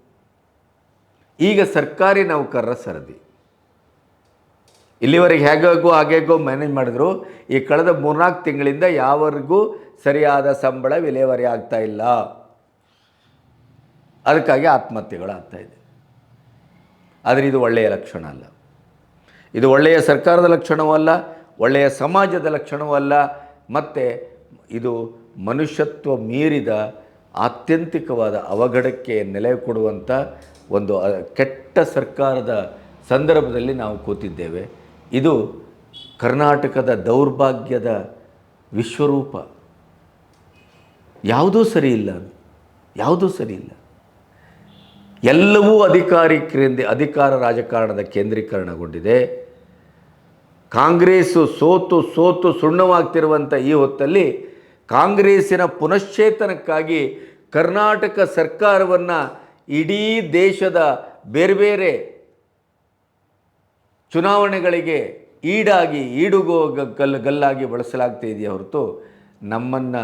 ಈಗ ಸರ್ಕಾರಿ ನೌಕರರ ಸರದಿ. ಇಲ್ಲಿವರೆಗೆ ಹೇಗಾಗೋ ಹಾಗೇಗೋ ಮ್ಯಾನೇಜ್ ಮಾಡಿದ್ರು. ಈ ಕಳೆದ ಮೂರ್ನಾಲ್ಕು ತಿಂಗಳಿಂದ ಯಾವರಿಗೂ ಸರಿಯಾದ ಸಂಬಳ ವಿಲೇವಾರಿ ಆಗ್ತಾ ಇಲ್ಲ. ಅದಕ್ಕಾಗಿ ಆತ್ಮಹತ್ಯೆಗಳು ಇದೆ. ಆದರೆ ಇದು ಒಳ್ಳೆಯ ಲಕ್ಷಣ ಅಲ್ಲ. ಇದು ಒಳ್ಳೆಯ ಸರ್ಕಾರದ ಲಕ್ಷಣವೂ ಅಲ್ಲ, ಒಳ್ಳೆಯ ಸಮಾಜದ ಲಕ್ಷಣವೂ ಅಲ್ಲ, ಮತ್ತು ಇದು ಮನುಷ್ಯತ್ವ ಮೀರಿದ ಆತ್ಯಂತಿಕವಾದ ಅವಘಡಕ್ಕೆ ನೆಲೆ ಕೊಡುವಂಥ ಒಂದು ಕೆಟ್ಟ ಸರ್ಕಾರದ ಸಂದರ್ಭದಲ್ಲಿ ನಾವು ಕೂತಿದ್ದೇವೆ. ಇದು ಕರ್ನಾಟಕದ ದೌರ್ಭಾಗ್ಯದ ವಿಶ್ವರೂಪ. ಯಾವುದೂ ಸರಿ ಇಲ್ಲ ಯಾವುದೂ ಸರಿ ಇಲ್ಲ. ಎಲ್ಲವೂ ಅಧಿಕಾರಿ ಕೇಂದ್ರ ಅಧಿಕಾರ ರಾಜಕಾರಣದ ಕೇಂದ್ರೀಕರಣಗೊಂಡಿದೆ. ಕಾಂಗ್ರೆಸ್ಸು ಸೋತು ಸೋತು ಸುಣ್ಣವಾಗ್ತಿರುವಂಥ ಈ ಹೊತ್ತಲ್ಲಿ ಕಾಂಗ್ರೆಸ್ಸಿನ ಪುನಶ್ಚೇತನಕ್ಕಾಗಿ ಕರ್ನಾಟಕ ಸರ್ಕಾರವನ್ನು ಇಡೀ ದೇಶದ ಬೇರೆ ಬೇರೆ ಚುನಾವಣೆಗಳಿಗೆ ಈಡಾಗಿ, ಈಡುಗೋ ಗಲ್, ಗಲ್ಲಾಗಿ ಬಳಸಲಾಗ್ತಾ ಇದೆಯಾ ಹೊರತು ನಮ್ಮನ್ನು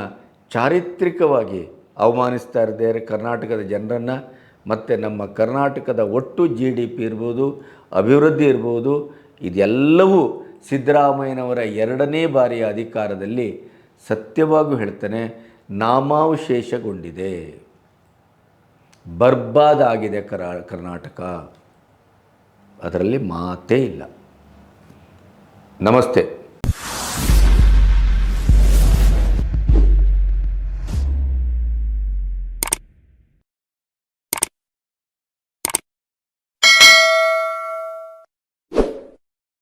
ಚಾರಿತ್ರಿಕವಾಗಿ ಅವಮಾನಿಸ್ತಾ ಇದ್ದಾರೆ ಕರ್ನಾಟಕದ ಜನರನ್ನು. ಮತ್ತು ನಮ್ಮ ಕರ್ನಾಟಕದ ಒಟ್ಟು ಜಿ ಡಿ ಪಿ ಇರ್ಬೋದು, ಅಭಿವೃದ್ಧಿ ಇರ್ಬೋದು, ಇದೆಲ್ಲವೂ ಸಿದ್ದರಾಮಯ್ಯನವರ ಎರಡನೇ ಬಾರಿಯ ಅಧಿಕಾರದಲ್ಲಿ ಸತ್ಯವಾಗೂ ಹೇಳ್ತಾನೆ, ನಾಮಾವಶೇಷಗೊಂಡಿದೆ. ಬರ್ಬಾದ್ ಆಗಿದೆ ಕರಾ, ಕರ್ನಾಟಕ. ಅದರಲ್ಲಿ ಮಾತೇ ಇಲ್ಲ. ನಮಸ್ತೆ.